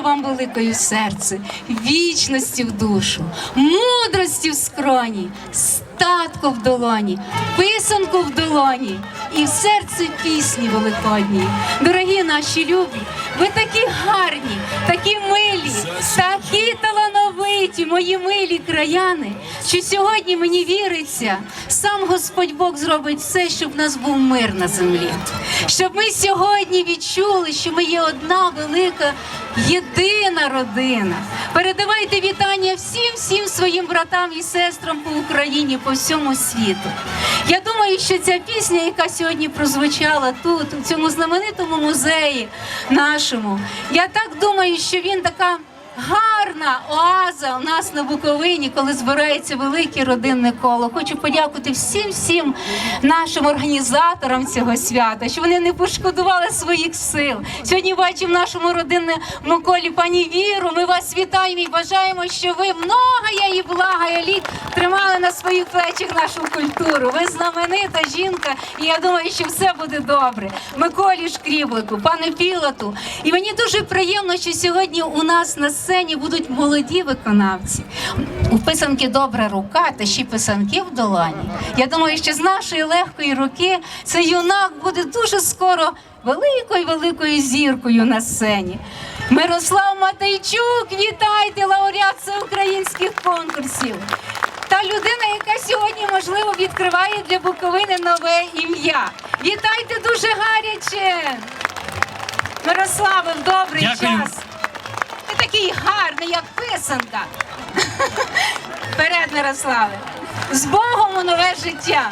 великої в серце, вічності в душу, мудрості в скроні, статку в долоні, писанку в долоні і в серці пісні великодні. Дорогі наші любі, ви такі гарні, такі милі, такі талановиті, мої милі краяни, що сьогодні мені віриться, сам Господь Бог зробить все, щоб в нас був мир на землі. Щоб ми сьогодні відчули, що ми є одна велика, єдина родина. Передавайте вітання всім всім своїм братам і сестрам по Україні, по всьому світу. Я думаю, що ця пісня, яка сьогодні прозвучала тут, у цьому знаменитому музеї нашому, я так думаю, що він така. Гарна оаза у нас на Буковині, коли збирається велике родинне коло. Хочу подякувати всім всім нашим організаторам цього свята, що вони не пошкодували своїх сил. Сьогодні бачимо нашому родинному колі пані Віру. Ми вас вітаємо і бажаємо, що ви многая і благая літ тримали на своїх плечах нашу культуру. Ви знаменита жінка, і я думаю, що все буде добре. Миколі Шкріблику, пане Пілоту. І мені дуже приємно, що сьогодні у нас на сцені будуть молоді виконавці. У писанки добра рука та ще писанки в долоні. Я думаю, що з нашої легкої руки цей юнак буде дуже скоро великою великою зіркою на сцені. Мирослав Матейчук, вітайте лауреат всеукраїнських конкурсів. Та людина, яка сьогодні можливо відкриває для Буковини нове ім'я. Вітайте дуже гаряче! Мирославе, в добрий Дякую. час. Такий гарний, як писанка. Вперед, Мирославе. З Богом у нове життя.